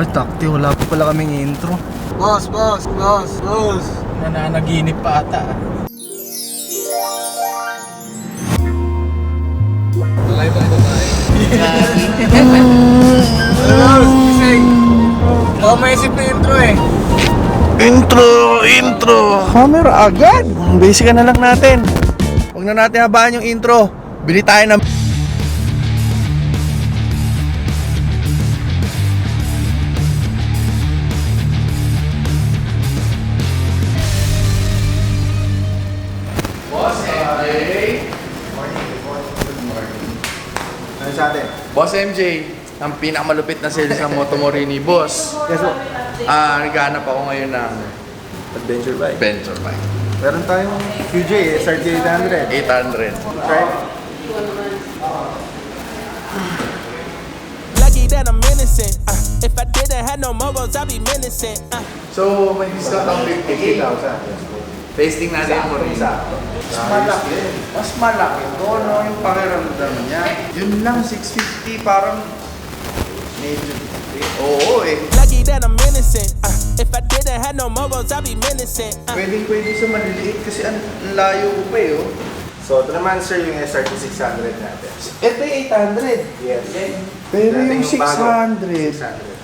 Ay, takti, wala pa pala kaming intro. Boss, boss, boss, boss. Nananaginip pa ata. Live tayo tayo. Boss, gising. Baka maisip na intro eh. Intro, intro. Camera agad. Basic na lang natin. Huwag na natin habaan yung intro. Bili tayo ng... Ano sa atin? Boss MJ, ang pinakamalupit na sales ng Motomorini, boss. Yes, po. Ah, naghahanap ako ngayon ng Adventure bike. Venture bike. Meron tayong QJ, SRT 800. 800. Try. Lucky that I'm innocent. Uh, if I didn't have no morals, I'd be menacing. Uh. So, may discount ang 50k. 50,000. Tasting natin mo rin. Mas malaki. Mas malaki to, no? Yung pakiramdam niya. Yun lang, 650. Parang medyo... Oo eh. Lucky that I'm innocent. Uh, if I didn't have no morals, I'd be menacing. Uh. Pwedeng pwede sa maliliit kasi ang layo ko pa eh. Oh. So, ito naman sir yung SRT 600 natin. Ito yung 800. Yes. Pero Dating yung bago. 600, 600.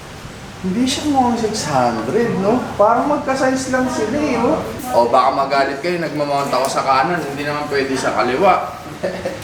hindi siya mukhang 600, no? Parang magka-size lang sila eh, oh. O baka magalit kayo, nagmamount ako sa kanan, hindi naman pwede sa kaliwa.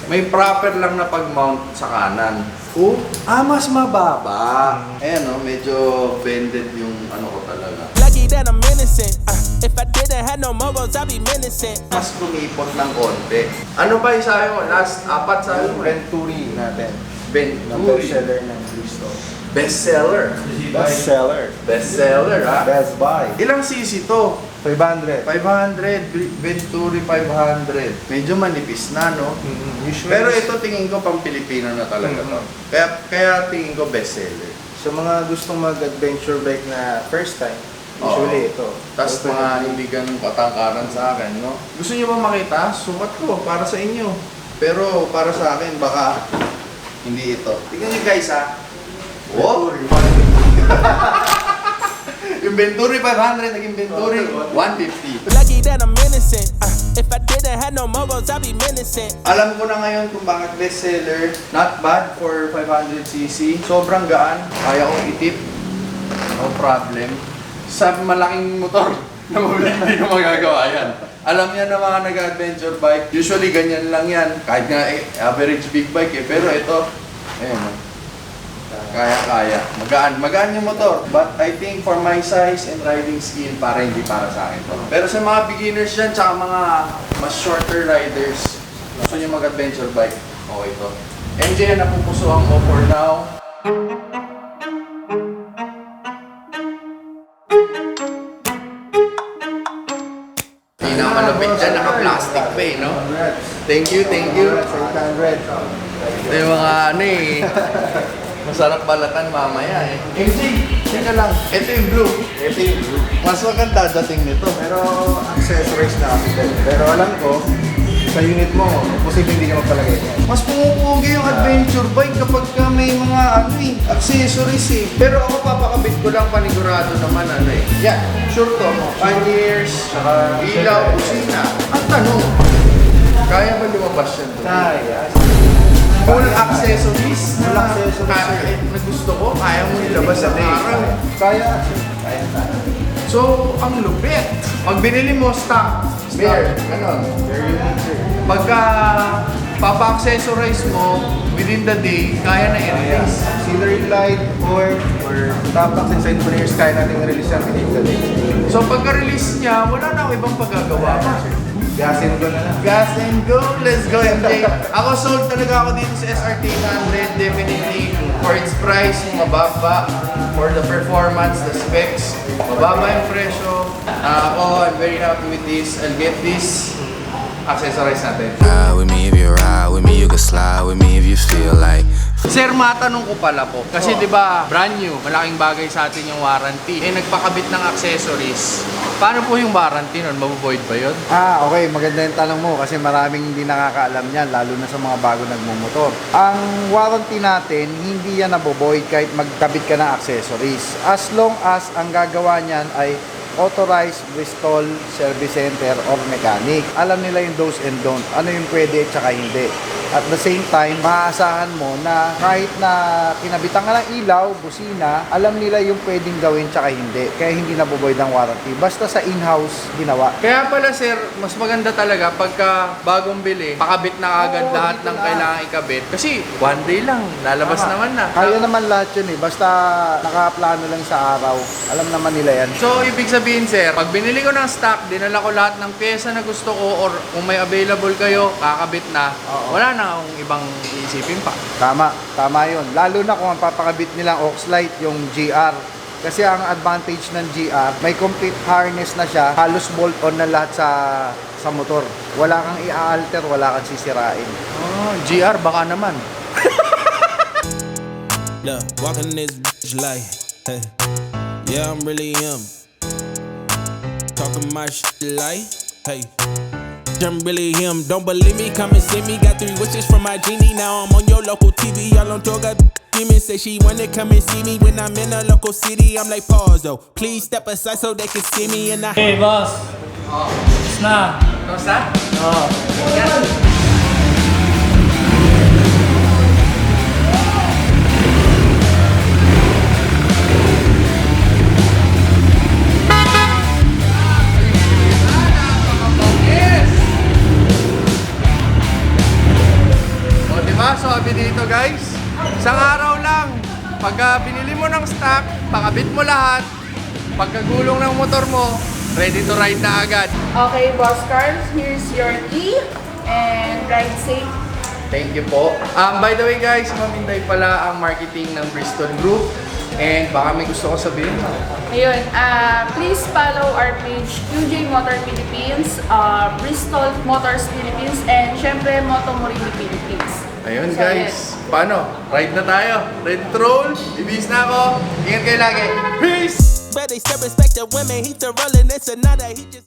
May proper lang na pag-mount sa kanan. Oh, ah, mas mababa. Ayan, no? Medyo bended yung ano ko talaga. Lucky that I'm innocent. Uh, if I didn't have no morals, I'd be menacing. Mas kumipot ng konti. Ano ba yung sabi mo? Last apat sabi mo? Venturi natin. Na Venturi. bestseller ng Bristol. Bestseller. Bestseller. Bestseller, ha? Best buy. Ilang cc to? 500. 500, Venturi 500. Medyo manipis na, no? Usually, Pero ito tingin ko pang Pilipino na talaga to. Kaya, kaya tingin ko bestseller. sa mga gustong mag-adventure bike na first time, usually ito. Tapos mga hindi ganun katangkaran sa akin, no? Gusto niyo ba makita? Sukat ko para sa inyo. Pero para sa akin, baka hindi ito. Tingnan niyo guys, ha? Wow! yung Venturi 500, naging Venturi 150. Lucky that I'm innocent. Uh, if I didn't have no morals, I'd be menacing. Alam ko na ngayon kung bakit bestseller. Not bad for 500cc. Sobrang gaan. Kaya kong itip. No problem. Sa malaking motor na mabili, hindi ko magagawa yan. Alam niya na mga nag-adventure bike, usually ganyan lang yan. Kahit nga eh, average big bike eh. Pero ito, ayun oh. Kaya-kaya. Magaan. Magaan yung motor. But I think for my size and riding skill, para hindi para sa akin to. Pero sa mga beginners dyan, tsaka mga mas shorter riders, gusto nyo mag-adventure bike, okay to. MJ, napupusuhan mo for now. Pinakamalapit dyan, naka-plastic pa eh, no? Thank you, thank you. 800. Ito yung mga ano eh. Masarap balatan mamaya eh. MJ, teka lang. Ito yung blue. Ito yung blue. Mas maganda dating nito. Pero accessories na kasi din. Pero alam ko, sa unit mo, posible hindi ka magpalagay niyan. Mas pumupugi yung adventure bike kapag ka may mga ano eh, accessories eh. Pero ako papakabit ko lang panigurado naman ano eh. Yeah, sure to. Panyers, saka ilaw, kusina. Ang tanong, kaya ba lumabas yan doon? Kaya. Ilabas sa araw. Kaya. Kaya tayo. So, ang lupit. Pag binili mo, stock. Ganon. Very unique, sir. Pagka papa-accessorize mo, within the day, kaya na i-release. Auxiliary light, or, or top box and side players, kaya natin release yan within the day. So pagka-release niya, wala na akong ibang paggagawa. Gas and go na lang. Gas and go! Let's go, MJ! Ako sold talaga ako dito sa SRT 100. Definitely, for its price, mababa. For the performance, the specs, mababa yung presyo. Ah, ako, I'm very happy with this. I'll get this. Accessorize natin. Ride with me if you ride with me, you can slide with me if you feel like Sir, matanong ko pala po. Kasi 'di ba, brand new, malaking bagay sa atin yung warranty. Eh nagpakabit ng accessories. Paano po yung warranty nun? Mabuvoid ba 'yon? Ah, okay. Maganda yung tanong mo kasi maraming hindi nakakaalam yan, lalo na sa mga bago nagmumotor. Ang warranty natin, hindi yan naboboid kahit magkabit ka ng accessories. As long as ang gagawa niyan ay authorized Bristol Service Center or mechanic. Alam nila yung do's and don't. Ano yung pwede at saka hindi. At the same time, maaasahan mo na kahit na kinabitan ka ng ilaw, busina, alam nila yung pwedeng gawin tsaka hindi. Kaya hindi naboboid ang warranty. Basta sa in-house ginawa. Kaya pala sir, mas maganda talaga pagka bagong bili, pakabit na agad Oo, lahat dito ng na. kailangan ikabit. Kasi one day lang, lalabas Tama. naman na. Kaya naman lahat yun eh. Basta nakaplano lang sa araw. Alam naman nila yan. So, ibig sabihin, sir, pag binili ko ng stock, dinala ko lahat ng pyesa na gusto ko or kung may available kayo, kakabit na, Oo. wala na akong ibang iisipin pa. Tama, tama yun. Lalo na kung ang papakabit nilang Oxlite, yung GR. Kasi ang advantage ng GR, may complete harness na siya, halos bolt-on na lahat sa sa motor. Wala kang i-alter, wala kang sisirain. Oh, GR, baka naman. Look, walking this bitch like, hey, yeah, I'm really him. Talking my shit like, hey, I'm really him. Don't believe me? Come and see me. Got three wishes from my genie. Now I'm on your local TV. Y'all on tour, got demons. Say she wanna come and see me when I'm in a local city. I'm like, pause though. Please step aside so they can see me. And I. Hey, boss. Tapos na. Kamusta? Oo. Yes! O, di ba? Sabi dito, guys. Isang araw lang. Pagka binili mo ng stock, pakabit mo lahat. Pagkagulong ng motor mo, ready to ride na agad. Okay, Boss Carl, here's your key and ride safe. Thank you po. Um, by the way guys, Maminday pala ang marketing ng Bristol Group. And baka may gusto ko sabihin. Ayun, ah, please follow our page QJ Motor Philippines, ah, Bristol Motors Philippines, and syempre Moto Morini Philippines. Ayun So, guys, paano? Ride na tayo. Ready to roll? Ibis na ako. Ingat kayo lagi. Peace! But they still respect the women. He's the rolling. It's another. He just.